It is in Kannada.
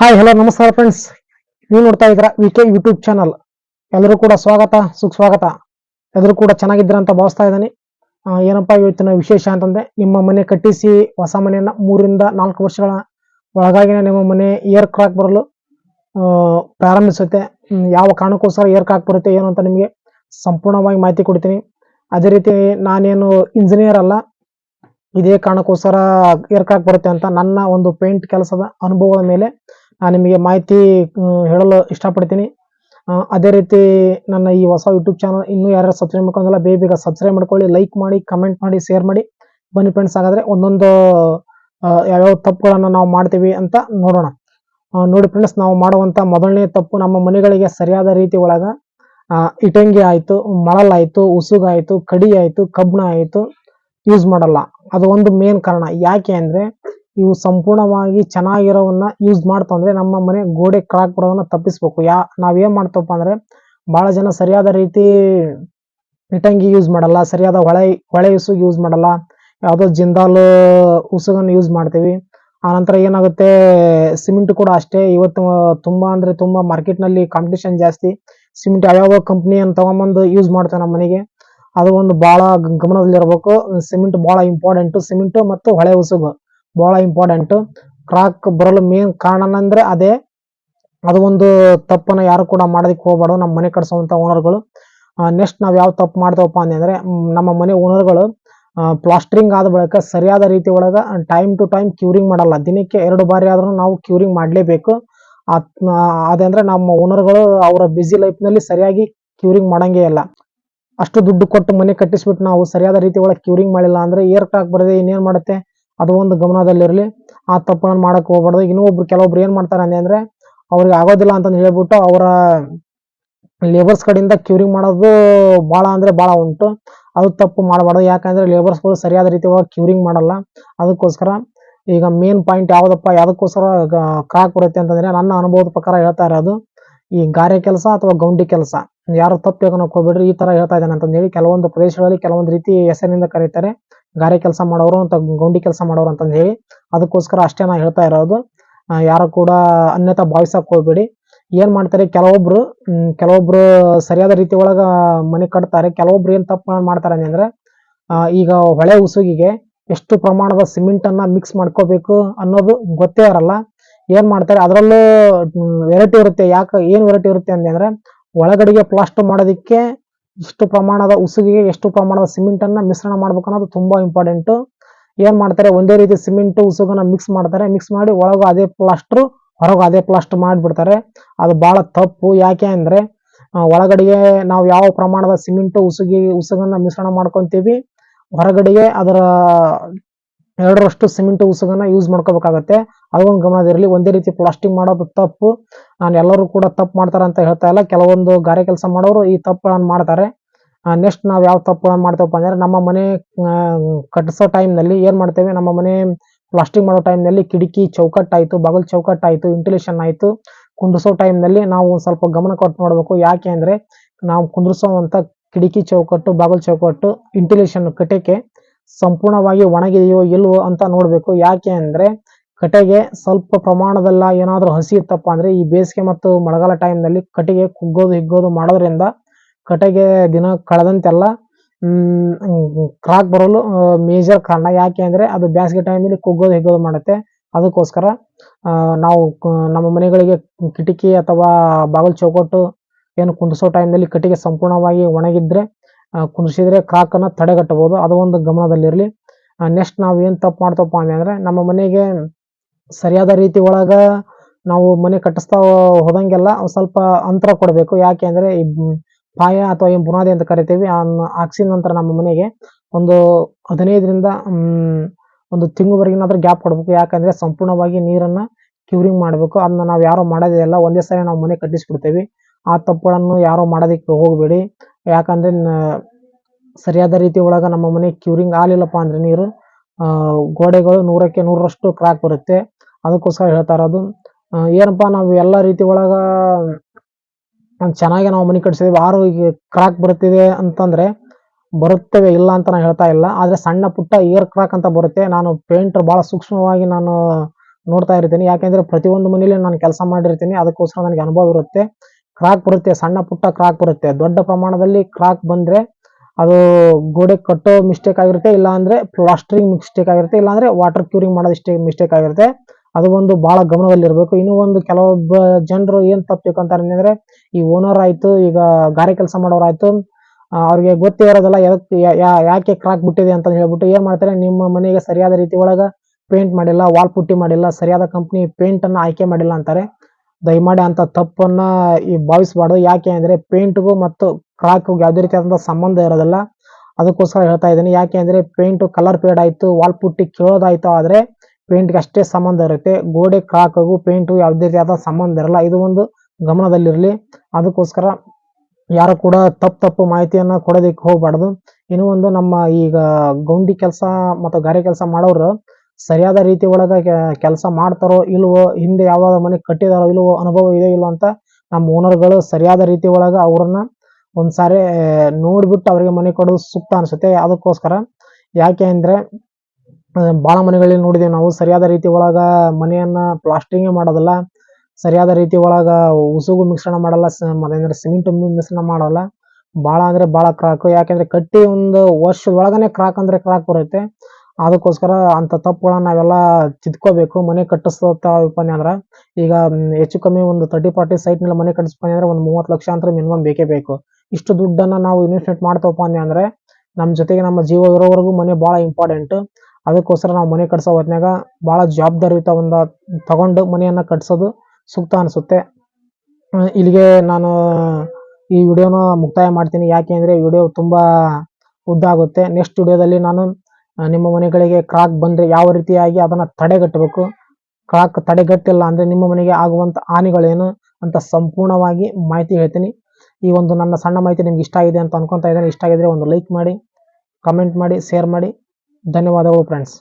ಹಾಯ್ ಹಲೋ ನಮಸ್ಕಾರ ಫ್ರೆಂಡ್ಸ್ ನೀವು ನೋಡ್ತಾ ಇದ್ದೀರಾ ವಿ ಕೆ ಯೂಟ್ಯೂಬ್ ಚಾನಲ್ ಎಲ್ಲರೂ ಕೂಡ ಸ್ವಾಗತ, ಸುಸ್ವಾಗತ. ಎಲ್ಲರೂ ಕೂಡ ಚೆನ್ನಾಗಿದ್ದೀರಾ ಅಂತ ಭಾವಿಸ್ತಾ ಇದ್ದೀನಿ. ಏನಪ್ಪ ಇವತ್ತಿನ ವಿಶೇಷ ಅಂತಂದ್ರೆ, ನಿಮ್ಮ ಮನೆ ಕಟ್ಟಿಸಿ ಹೊಸ ಮನೆಯನ್ನ ಮೂರಿಂದ ನಾಲ್ಕು ವರ್ಷಗಳ ಒಳಗಾಗಿನ ನಿಮ್ಮ ಮನೆ ಏರ್ ಕ್ರಾಕ್ ಬರಲು ಪ್ರಾರಂಭಿಸುತ್ತೆ. ಯಾವ ಕಾರಣಕ್ಕೋಸ್ಕರ ಏರ್ ಕ್ರಾಕ್ ಬರುತ್ತೆ, ಏನು ಅಂತ ನಿಮಗೆ ಸಂಪೂರ್ಣವಾಗಿ ಮಾಹಿತಿ ಕೊಡ್ತೀನಿ. ಅದೇ ರೀತಿ ನಾನೇನು ಇಂಜಿನಿಯರ್ ಅಲ್ಲ. ಇದೇ ಕಾರಣಕ್ಕೋಸ್ಕರ ಕ್ರಾಕ್ ಬರುತ್ತೆ ಅಂತ ನನ್ನ ಒಂದು ಪೇಂಟ್ ಕೆಲಸದ ಅನುಭವದ ಮೇಲೆ ನಿಮಗೆ ಮಾಹಿತಿ ಹೇಳಲು ಇಷ್ಟಪಡ್ತೀನಿ. ಅದೇ ರೀತಿ ನನ್ನ ಈ ಹೊಸ ಯೂಟ್ಯೂಬ್ ಚಾನಲ್ ಇನ್ನೂ ಯಾರು ಸಬ್ಸ್ಕ್ರೈಬ್ ಮಾಡ್ಕೊಂಡಿಲ್ಲ, ಬೇಗ ಬೇಗ ಸಬ್ಸ್ಕ್ರೈಬ್ ಮಾಡ್ಕೊಳ್ಳಿ ಲೈಕ್ ಮಾಡಿ ಕಮೆಂಟ್ ಮಾಡಿ ಶೇರ್ ಮಾಡಿ. ಬನ್ನಿ ಫ್ರೆಂಡ್ಸ್ ಹಾಗಾದರೆ ಒಂದೊಂದು ಯಾವ್ಯಾವ ತಪ್ಪುಗಳನ್ನು ನಾವು ಮಾಡ್ತೀವಿ ಅಂತ ನೋಡೋಣ. ನೋಡಿ ಫ್ರೆಂಡ್ಸ್ ನಾವು ಮಾಡುವಂಥ ಮೊದಲನೇ ತಪ್ಪು ನಮ್ಮ ಮನೆಗಳಿಗೆ ಸರಿಯಾದ ರೀತಿ ಒಳಗೆ ಇಟಂಗಿ ಆಯಿತು ಮಳಲಾಯಿತು ಉಸುಗಾಯಿತು, ಕಡಿ ಆಯಿತು, ಕಬ್ಬಣ ಆಯಿತು ಯೂಸ್ ಮಾಡಲ್ಲ. ಅದು ಒಂದು ಮೇನ್ ಕಾರಣ. ಯಾಕೆ ಅಂದ್ರೆ ಇವು ಸಂಪೂರ್ಣವಾಗಿ ಚೆನ್ನಾಗಿರೋವನ್ನ ಯೂಸ್ ಮಾಡ್ತಂದ್ರೆ ನಮ್ಮ ಮನೆ ಗೋಡೆ ಕ್ರಾಕ್ ಬರೋದನ್ನ ತಪ್ಪಿಸ್ಬೇಕು. ಯಾ, ನಾವೇನ್ ಮಾಡ್ತಪ್ಪ ಅಂದ್ರೆ ಬಹಳ ಜನ ಸರಿಯಾದ ರೀತಿ ಇಟಂಗಿ ಯೂಸ್ ಮಾಡಲ್ಲ, ಸರಿಯಾದ ಹೊಳೆ ಹೊಳೆ ಉಸುಗ್ ಯೂಸ್ ಮಾಡಲ್ಲ. ಯಾವುದೋ ಜಿಂದಾಲ್ ಉಸುಗನ್ನು ಯೂಸ್ ಮಾಡ್ತೀವಿ. ಆನಂತರ ಏನಾಗುತ್ತೆ ಸಿಮೆಂಟ್ ಕೂಡ ಅಷ್ಟೇ. ಇವತ್ತು ತುಂಬಾ ಅಂದ್ರೆ ತುಂಬಾ ಮಾರ್ಕೆಟ್ನಲ್ಲಿ ಕಾಂಪಿಟೇಷನ್ ಜಾಸ್ತಿ. ಸಿಮೆಂಟ್ ಯಾವ್ಯಾವ ಕಂಪ್ನಿ ಅಂತ ತಗೊಂಬಂದು ಯೂಸ್ ಮಾಡ್ತೇವೆ ನಮ್ಮ ಮನೆಗೆ. ಅದು ಒಂದು ಬಹಳ ಗಮನದಲ್ಲಿರಬೇಕು. ಸಿಮೆಂಟ್ ಬಹಳ ಇಂಪಾರ್ಟೆಂಟ್ ಸಿಮೆಂಟ್ ಮತ್ತು ಹೊಳೆ ಉಸುಗು. ಬಹಳ ಇಂಪಾರ್ಟೆಂಟ್ ಕ್ರಾಕ್ ಬರಲು ಮೇನ್ ಕಾರಣ ಅಂದ್ರೆ ಅದೇ, ಅದು ಒಂದು ತಪ್ಪನ್ನ ಯಾರು ಕೂಡ ಮಾಡೋದಕ್ಕೆ ಹೋಗ್ಬಾರ್ದು. ನಮ್ಮ ಮನೆ ಕಟ್ಸುವಂತ ಓನರ್ಗಳು ನೆಕ್ಸ್ಟ್ ನಾವು ಯಾವ ತಪ್ಪು ಮಾಡ್ತೇವಪ್ಪ ಅಂದ್ರೆ ನಮ್ಮ ಮನೆ ಓನರ್ಗಳು ಪ್ಲಾಸ್ಟ್ರಿಂಗ್ ಆದ ಬಳಿಕ ಸರಿಯಾದ ರೀತಿ ಒಳಗ ಟೈಮ್ ಟು ಟೈಮ್ ಕ್ಯೂರಿಂಗ್ ಮಾಡಲ್ಲ. ದಿನಕ್ಕೆ ಎರಡು ಬಾರಿ ಆದ್ರೂ ನಾವು ಕ್ಯೂರಿಂಗ್ ಮಾಡಲೇಬೇಕು. ಅದಂದ್ರೆ ನಮ್ಮ ಓನರ್ಗಳು ಅವರ ಬ್ಯುಸಿ ಲೈಫ್ನಲ್ಲಿ ಸರಿಯಾಗಿ ಕ್ಯೂರಿಂಗ್ ಮಾಡಂಗೇ ಇಲ್ಲ. ಅಷ್ಟು ದುಡ್ಡು ಕೊಟ್ಟು ಮನೆ ಕಟ್ಟಿಸ್ಬಿಟ್ಟು ನಾವು ಸರಿಯಾದ ರೀತಿ ಒಳಗೆ ಕ್ಯೂರಿಂಗ್ ಮಾಡಿಲ್ಲ ಅಂದ್ರೆ ಏರ್ ಕ್ರಾಕ್ ಬರದೆ ಇನ್ನೇನು ಮಾಡುತ್ತೆ? ಅದು ಒಂದು ಗಮನದಲ್ಲಿರಲಿ. ಆ ತಪ್ಪನ್ನು ಮಾಡಕ್ ಹೋಗ್ಬಾರ್ದು. ಇನ್ನೊಬ್ರು ಕೆಲವೊಬ್ರು ಏನು ಮಾಡ್ತಾರೆ ಅಂದೆ ಅಂದ್ರೆ, ಅವ್ರಿಗೆ ಆಗೋದಿಲ್ಲ ಅಂತಂದು ಹೇಳ್ಬಿಟ್ಟು ಅವರ ಲೇಬರ್ಸ್ ಕಡೆಯಿಂದ ಕ್ಯೂರಿಂಗ್ ಮಾಡೋದು ಭಾಳ ಅಂದ್ರೆ ಭಾಳ ಉಂಟು. ಅದು ತಪ್ಪು ಮಾಡಬಾರ್ದು. ಯಾಕಂದ್ರೆ ಲೇಬರ್ಸ್ಗಳು ಸರಿಯಾದ ರೀತಿ ಕ್ಯೂರಿಂಗ್ ಮಾಡಲ್ಲ. ಅದಕ್ಕೋಸ್ಕರ ಈಗ ಮೇನ್ ಪಾಯಿಂಟ್ ಯಾವುದಪ್ಪ, ಯಾವುದಕ್ಕೋಸ್ಕರ ಕಾಕ್ ಕೊಡುತ್ತೆ ಅಂತಂದರೆ ನನ್ನ ಅನುಭವದ ಪ್ರಕಾರ ಹೇಳ್ತಾ ಇರೋದು, ಈ ಗಾರೆ ಕೆಲಸ ಅಥವಾ ಗೌಂಡಿ ಕೆಲಸ. ಯಾರು ತಪ್ಪು ಹೋಗ್ಬೇಡ್ರಿ, ಈ ತರ ಹೇಳ್ತಾ ಇದ್ದಾನೆ ಅಂತಂದೇಳಿ ಕೆಲವೊಂದು ಪ್ರದೇಶಗಳಲ್ಲಿ ಕೆಲವೊಂದು ರೀತಿ ಹೆಸರಿನಿಂದ ಕರೀತಾರೆ. ಗಾರೆ ಕೆಲಸ ಮಾಡೋರು ಅಂತ ಗೌಂಡಿ ಕೆಲಸ ಮಾಡೋರು ಅಂತ ಹೇಳಿ. ಅದಕ್ಕೋಸ್ಕರ ಅಷ್ಟೇ ನಾ ಹೇಳ್ತಾ ಇರೋದು. ಯಾರು ಕೂಡ ಅನ್ಯತಾ ಭಾವಿಸಕ್ ಹೋಗ್ಬೇಡಿ. ಏನ್ ಮಾಡ್ತಾರೆ ಕೆಲವೊಬ್ರು ಕೆಲವೊಬ್ರು ಸರಿಯಾದ ರೀತಿ ಒಳಗ ಮನೆ ಕಟ್ತಾರೆ. ಕೆಲವೊಬ್ರು ಏನ್ ತಪ್ಪು ಮಾಡ್ತಾರೆ ಅಂದ್ರೆ ಈಗ ಹೊಳೆ ಉಸುಗಿಗೆ ಎಷ್ಟು ಪ್ರಮಾಣದ ಸಿಮೆಂಟ್ ಅನ್ನ ಮಿಕ್ಸ್ ಮಾಡ್ಕೋಬೇಕು ಅನ್ನೋದು ಗೊತ್ತೇ ಇರಲ್ಲ. ಏನ್ ಮಾಡ್ತಾರೆ, ಅದರಲ್ಲೂ ವೆರೈಟಿ ಇರುತ್ತೆ. ಯಾಕೆ, ಏನ್ ವೆರೈಟಿ ಇರುತ್ತೆ ಅಂದ್ರೆ, ಒಳಗಡೆಗೆ ಪ್ಲಾಸ್ಟರ್ ಮಾಡೋದಕ್ಕೆ ಇಷ್ಟು ಪ್ರಮಾಣದ ಉಸುಗಿಗೆ, ಎಷ್ಟು ಪ್ರಮಾಣದ ಸಿಮೆಂಟ್ ಅನ್ನ ಮಿಶ್ರಣ ಮಾಡ್ಬೇಕು ಅನ್ನೋದು ತುಂಬಾ ಇಂಪಾರ್ಟೆಂಟ್ ಏನ್ ಮಾಡ್ತಾರೆ? ಒಂದೇ ರೀತಿ ಸಿಮೆಂಟ್ ಉಸುಗನ್ನ ಮಿಕ್ಸ್ ಮಾಡ್ತಾರೆ. ಮಿಕ್ಸ್ ಮಾಡಿ ಒಳಗ ಅದೇ ಪ್ಲಾಸ್ಟರ್ ಹೊರಗ ಅದೇ ಪ್ಲಾಸ್ಟರ್ ಮಾಡಿಬಿಡ್ತಾರೆ. ಅದು ಬಹಳ ತಪ್ಪು. ಯಾಕೆ ಅಂದ್ರೆ ಒಳಗಡೆಗೆ ನಾವು ಯಾವ ಪ್ರಮಾಣದ ಸಿಮೆಂಟ್ ಉಸುಗಿ, ಉಸುಗನ್ನ ಮಿಶ್ರಣ ಮಾಡ್ಕೊಂತೀವಿ, ಹೊರಗಡೆಗೆ ಅದರ ಎರಡರಷ್ಟು ಸಿಮೆಂಟ್ ಉಸುಗನ್ನ ಯೂಸ್ ಮಾಡ್ಕೋಬೇಕಾಗತ್ತೆ. ಅದೊಂದು ಗಮನದಿರಲಿ ಒಂದೇ ರೀತಿ ಪ್ಲಾಸ್ಟಿಂಗ್ ಮಾಡೋದು ತಪ್ಪು. ನಾನು ಎಲ್ಲರೂ ಕೂಡ ತಪ್ಪು ಮಾಡ್ತಾರೆ ಅಂತ ಹೇಳ್ತಾ ಇಲ್ಲ. ಕೆಲವೊಂದು ಗಾರೆ ಕೆಲಸ ಮಾಡೋರು ಈ ತಪ್ಪುಗಳನ್ನು ಮಾಡ್ತಾರೆ. ನೆಕ್ಸ್ಟ್ ನಾವು ಯಾವ ತಪ್ಪುಗಳನ್ನು ಮಾಡ್ತೇವಪ್ಪ ಅಂದ್ರೆ ನಮ್ಮ ಮನೆ ಕಟ್ಟಿಸೋ ಟೈಮ್ನಲ್ಲಿ ಏನು ಮಾಡ್ತೇವೆ? ನಮ್ಮ ಮನೆ ಪ್ಲಾಸ್ಟಿಂಗ್ ಮಾಡೋ ಟೈಮ್ನಲ್ಲಿ ಕಿಟಕಿ ಚೌಕಟ್ಟಾಯಿತು, ಬಾಗಿಲು ಚೌಕಟ್ಟಾಯಿತು ವೆಂಟಿಲೇಷನ್ ಆಯಿತು. ಕುಂಡ್ರಿಸೋ ಟೈಮ್ನಲ್ಲಿ ನಾವು ಸ್ವಲ್ಪ ಗಮನ ಕೊಟ್ಟು ನೋಡಬೇಕು. ಯಾಕೆ ಅಂದರೆ ನಾವು ಕುಂದ್ರಿಸುವಂತ ಕಿಟಕಿ ಚೌಕಟ್ಟು, ಬಾಗಿಲು ಚೌಕಟ್ಟು ವೆಂಟಿಲೇಷನ್ ಕಟೆಗೆ ಸಂಪೂರ್ಣವಾಗಿ ಒಣಗಿದೆಯೋ ಇಲ್ವೋ ಅಂತ ನೋಡಬೇಕು. ಯಾಕೆ ಅಂದರೆ ಕಟೆಗೆ ಸ್ವಲ್ಪ ಪ್ರಮಾಣದಲ್ಲ ಏನಾದರೂ ಹಸಿ ಇತ್ತಪ್ಪ ಅಂದರೆ ಈ ಬೇಸಿಗೆ ಮತ್ತು ಮಳೆಗಾಲ ಟೈಮ್ನಲ್ಲಿ ಕಟ್ಟಿಗೆ ಕುಗ್ಗೋದು, ಹಿಗ್ಗೋದು ಮಾಡೋದ್ರಿಂದ ಕಟೆಗೆ ದಿನ ಕಳೆದಂತೆಲ್ಲ ಕ್ರಾಕ್ ಬರಲು ಮೇಜರ್ ಕಾರಣ. ಯಾಕೆ ಅಂದರೆ ಅದು ಬೇಸಿಗೆ ಟೈಮಲ್ಲಿ ಕುಗ್ಗೋದು, ಹಿಗ್ಗೋದು ಮಾಡುತ್ತೆ. ಅದಕ್ಕೋಸ್ಕರ ನಾವು ನಮ್ಮ ಮನೆಗಳಿಗೆ ಕಿಟಕಿ ಅಥವಾ ಬಾಗಿಲು ಚೌಕಟ್ಟು ಏನು ಕುಂದಿಸೋ ಟೈಮ್ನಲ್ಲಿ ಕಟ್ಟಿಗೆ ಸಂಪೂರ್ಣವಾಗಿ ಒಣಗಿದ್ರೆ ಕುಂದಿಸಿದ್ರೆ ಕ್ರಾಕ್ ಅನ್ನ ತಡೆಗಟ್ಟಬಹುದು. ಅದು ಒಂದು ಗಮನದಲ್ಲಿರಲಿ. ನೆಕ್ಸ್ಟ್ ನಾವು ಏನ್ ತಪ್ಪು ಮಾಡ್ತಪ್ಪ ಅಂದ್ರೆ ನಮ್ಮ ಮನೆಗೆ ಸರಿಯಾದ ರೀತಿ ಒಳಗ ನಾವು ಮನೆ ಕಟ್ಟಿಸ್ತಾ ಹೋದಂಗೆಲ್ಲ ಸ್ವಲ್ಪ ಅಂತರ ಕೊಡಬೇಕು. ಯಾಕೆ ಅಂದ್ರೆ ಈ ಪಾಯ ಅಥವಾ ಏನ್ ಬುನಾದಿ ಅಂತ ಕರಿತೀವಿ ಹಾಕ್ಸಿದ ನಂತರ ನಮ್ಮ ಮನೆಗೆ ಒಂದು ಹದಿನೈದರಿಂದ ಒಂದು ತಿಂಗಳವರೆಗಿನಾದ್ರೂ ಗ್ಯಾಪ್ ಕೊಡಬೇಕು. ಯಾಕಂದ್ರೆ ಸಂಪೂರ್ಣವಾಗಿ ನೀರನ್ನ ಕ್ಯೂರಿಂಗ್ ಮಾಡಬೇಕು. ಅದನ್ನ ನಾವು ಯಾರು ಮಾಡೋದಿಲ್ಲ ಒಂದೇ ಸಾರಿ ನಾವು ಮನೆ ಕಟ್ಟಿಸ್ಬಿಡ್ತೇವೆ. ಆ ತಪ್ಪುಗಳನ್ನು ಯಾರು ಮಾಡೋದಕ್ಕೆ ಹೋಗಬೇಡಿ. ಯಾಕಂದ್ರೆ ಸರಿಯಾದ ರೀತಿ ಒಳಗ ನಮ್ಮ ಮನೆ ಕ್ಯೂರಿಂಗ್ ಆಗಲಿಲ್ಲಪ್ಪ ಅಂದ್ರೆ ನೀರು ಗೋಡೆಗಳು ನೂರಕ್ಕೆ ನೂರರಷ್ಟು ಕ್ರಾಕ್ ಬರುತ್ತೆ. ಅದಕ್ಕೋಸ್ಕರ ಹೇಳ್ತಾ ಇರೋದು ಏನಪ್ಪಾ ನಾವು ಎಲ್ಲ ರೀತಿ ಒಳಗ ಚೆನ್ನಾಗಿ ನಾವು ಮನೆ ಕಟ್ಸಿದ್ದೀವಿ ಆರು ಈಗ ಕ್ರಾಕ್ ಬರುತ್ತಿದೆ ಅಂತಂದ್ರೆ ಬರುತ್ತವೆ ಇಲ್ಲ ಅಂತ ನಾನು ಹೇಳ್ತಾ ಇಲ್ಲ. ಆದ್ರೆ ಸಣ್ಣ ಪುಟ್ಟ ಏರ್ ಕ್ರಾಕ್ ಅಂತ ಬರುತ್ತೆ. ನಾನು ಪೇಂಟರ್ ಭಾಳ ಸೂಕ್ಷ್ಮವಾಗಿ ನಾನು ನೋಡ್ತಾ ಇರ್ತೀನಿ. ಯಾಕೆಂದ್ರೆ ಪ್ರತಿಯೊಂದು ಮನೇಲಿ ನಾನು ಕೆಲಸ ಮಾಡಿರ್ತೀನಿ. ಅದಕ್ಕೋಸ್ಕರ ನನಗೆ ಅನುಭವ ಇರುತ್ತೆ. ಕ್ರಾಕ್ ಬರುತ್ತೆ ಸಣ್ಣ ಪುಟ್ಟ ಕ್ರಾಕ್ ಬರುತ್ತೆ. ದೊಡ್ಡ ಪ್ರಮಾಣದಲ್ಲಿ ಕ್ರಾಕ್ ಬಂದ್ರೆ ಅದು ಗೋಡೆ ಕಟ್ಟೋ ಮಿಸ್ಟೇಕ್ ಆಗಿರುತ್ತೆ ಇಲ್ಲ ಅಂದ್ರೆ ಪ್ಲಾಸ್ಟರಿಂಗ್ ಮಿಸ್ಟೇಕ್ ಆಗಿರುತ್ತೆ ಇಲ್ಲ ಅಂದ್ರೆ ವಾಟರ್ ಕ್ಯೂರಿಂಗ್ ಮಾಡೋದು ಮಿಸ್ಟೇಕ್ ಆಗಿರುತ್ತೆ. ಅದು ಒಂದು ಬಹಳ ಗಮನದಲ್ಲಿರಬೇಕು. ಇನ್ನೂ ಒಂದು ಕೆಲವೊಬ್ಬ ಜನರು ಏನ್ ತಪ್ಪು ಅಂತಾರೆ ಅಂದ್ರೆ ಈ ಓನರ್ ಆಯ್ತು ಈಗ ಗಾರೆ ಕೆಲಸ ಮಾಡೋರು ಆಯ್ತು ಆ, ಅವ್ರಿಗೆ ಗೊತ್ತೇ ಇರೋದಲ್ಲ ಎದಕ್ ಯಾ- ಯಾ- ಯಾಕೆ ಕ್ರಾಕ್ ಬಿಟ್ಟಿದೆ ಅಂತ ಹೇಳ್ಬಿಟ್ಟು ಏನ್ ಮಾಡ್ತಾರೆ ನಿಮ್ಮ ಮನೆಗೆ ಸರಿಯಾದ ರೀತಿ ಒಳಗ ಪೇಂಟ್ ಮಾಡಿಲ್ಲ ವಾಲ್ ಪುಟ್ಟಿ ಮಾಡಿಲ್ಲ ಸರಿಯಾದ ಕಂಪ್ನಿ ಪೇಂಟ್ ಅನ್ನ ಆಯ್ಕೆ ಮಾಡಿಲ್ಲ ಅಂತಾರೆ. ದಯಮಾಡಿ ಅಂತ ತಪ್ಪನ್ನ ಈ ಭಾವಿಸಬಾರ್ದು. ಯಾಕೆ ಅಂದ್ರೆ ಪೇಂಟ್ಗೂ ಮತ್ತು ಕ್ರಾಕ್ಗೂ ಯಾವುದೇ ರೀತಿಯಾದಂತಹ ಸಂಬಂಧ ಇರೋದಿಲ್ಲ. ಅದಕ್ಕೋಸ್ಕರ ಹೇಳ್ತಾ ಇದ್ದೀನಿ. ಯಾಕೆ ಅಂದ್ರೆ ಪೇಂಟ್ ಕಲರ್ ಪೇಡ್ ಆಯ್ತು ವಾಲ್ ಪುಟ್ಟಿ ಕೇಳೋದಾಯ್ತು, ಆದ್ರೆ ಪೇಂಟ್ಗೆ ಅಷ್ಟೇ ಸಂಬಂಧ ಇರುತ್ತೆ. ಗೋಡೆ ಕ್ರಾಕ್ಗೂ ಪೇಂಟ್ ಯಾವುದೇ ರೀತಿಯಾದ ಸಂಬಂಧ ಇರಲ್ಲ. ಇದು ಒಂದು ಗಮನದಲ್ಲಿರಲಿ. ಅದಕ್ಕೋಸ್ಕರ ಯಾರು ಕೂಡ ತಪ್ಪು ತಪ್ಪು ಮಾಹಿತಿಯನ್ನ ಕೊಡೋದಕ್ಕೆ ಹೋಗ್ಬಾರ್ದು. ಇನ್ನೂ ಒಂದು ನಮ್ಮ ಈಗ ಗೌಂಡಿ ಕೆಲಸ ಮತ್ತು ಗಾರೆ ಕೆಲಸ ಮಾಡೋರು ಸರಿಯಾದ ರೀತಿ ಒಳಗ ಕೆಲಸ ಮಾಡ್ತಾರೋ ಇಲ್ವೋ, ಹಿಂದೆ ಯಾವ ಮನೆ ಕಟ್ಟಿದಾರೋ ಇಲ್ವೋ, ಅನುಭವ ಇದೆ ಇಲ್ವೋ ಅಂತ ನಮ್ಮ ಓನರ್ಗಳು ಸರಿಯಾದ ರೀತಿ ಒಳಗ ಅವ್ರನ್ನ ಒಂದ್ಸಾರಿ ನೋಡ್ಬಿಟ್ಟು ಅವರಿಗೆ ಮನೆ ಕೊಡೋದು ಸೂಕ್ತ ಅನ್ಸುತ್ತೆ. ಅದಕ್ಕೋಸ್ಕರ ಯಾಕೆ ಅಂದ್ರೆ ಭಾಳ ಮನೆಗಳಲ್ಲಿ ನೋಡಿದೀವಿ ನಾವು ಸರಿಯಾದ ರೀತಿ ಒಳಗ ಮನೆಯನ್ನ ಪ್ಲಾಸ್ಟರಿಂಗ್ ಮಾಡೋದಿಲ್ಲ, ಸರಿಯಾದ ರೀತಿ ಒಳಗ ಉಸುಗು ಮಿಶ್ರಣ ಮಾಡಲ್ಲ ಅಂದ್ರೆ ಸಿಮೆಂಟ್ ಮಿಶ್ರಣ ಮಾಡಲ್ಲ. ಭಾಳ ಅಂದ್ರೆ ಭಾಳ ಕ್ರಾಕ್ ಯಾಕೆಂದ್ರೆ ಕಟ್ಟಿ ಒಂದು ವರ್ಷದೊಳಗನೆ ಕ್ರಾಕ್ ಅಂದ್ರೆ ಕ್ರಾಕ್ ಬರುತ್ತೆ. ಅದಕ್ಕೋಸ್ಕರ ಅಂತ ತಪ್ಪುಗಳನ್ನ ನಾವೆಲ್ಲ ತಿದ್ಕೋಬೇಕು. ಮನೆ ಕಟ್ಟಿಸ್ತಾವಪ್ಪ ಅಂದ್ರೆ ಈಗ ಹೆಚ್ಚು ಕಮ್ಮಿ ಒಂದು ತರ್ಟಿ ಫಾರ್ಟಿ ಸೈಟ್ನಲ್ಲಿ ಮನೆ ಕಟ್ಟಿಸ್ಪ ಅಂದ್ರೆ ಒಂದು ಮೂವತ್ತು ಲಕ್ಷ ಅಂತ ಮಿನಿಮಮ್ ಬೇಕೇ ಬೇಕು. ಇಷ್ಟು ದುಡ್ಡನ್ನ ನಾವು ಇನ್ವೆಸ್ಟ್ಮೆಂಟ್ ಮಾಡ್ತವಪ್ಪ ಅಂದ್ರೆ ನಮ್ಮ ಜೊತೆಗೆ ನಮ್ಮ ಜೀವ ಇರೋವರೆಗೂ ಮನೆ ಬಹಳ ಇಂಪಾರ್ಟೆಂಟ್ ಅದಕ್ಕೋಸ್ಕರ ನಾವು ಮನೆ ಕಟ್ಸೋ ಬಹಳ ಜವಾಬ್ದಾರಿಯುತ ಒಂದು ತಗೊಂಡು ಮನೆಯನ್ನ ಕಟ್ಸೋದು ಸೂಕ್ತ ಅನಿಸುತ್ತೆ. ಇಲ್ಲಿಗೆ ನಾನು ಈ ವಿಡಿಯೋನ ಮುಕ್ತಾಯ ಮಾಡ್ತೀನಿ. ಯಾಕೆ ಅಂದ್ರೆ ವಿಡಿಯೋ ತುಂಬಾ ಉದ್ದ ಆಗುತ್ತೆ. ನೆಕ್ಸ್ಟ್ ವಿಡಿಯೋದಲ್ಲಿ ನಾನು ನಿಮ್ಮ ಮನೆಗಳಿಗೆ ಕ್ರಾಕ್ ಬಂದ್ರೆ ಯಾವ ರೀತಿಯಾಗಿ ಅದನ್ನ ತಡೆಗಟ್ಟಬೇಕು? ಕ್ರಾಕ್ ತಡೆಗಟ್ಟಿಲ್ಲ ಅಂದ್ರೆ ನಿಮ್ಮ ಮನೆಗೆ ಆಗುವಂತ ಹಾನಿಗಳೇನು ಅಂತ ಸಂಪೂರ್ಣವಾಗಿ ಮಾಹಿತಿ ಹೇಳ್ತೀನಿ. ಈ ಒಂದು ನನ್ನ ಸಣ್ಣ ಮಾಹಿತಿ ನಿಮ್ಗೆ ಇಷ್ಟ ಆಗಿದೆ ಅಂತ ಅನ್ಕೊಂತಾ ಇದ್ದೇನೆ ಇಷ್ಟ ಆಗಿದ್ರೆ ಒಂದು ಲೈಕ್ ಮಾಡಿ, ಕಮೆಂಟ್ ಮಾಡಿ, ಶೇರ್ ಮಾಡಿ. ಧನ್ಯವಾದಗಳು ಫ್ರೆಂಡ್ಸ್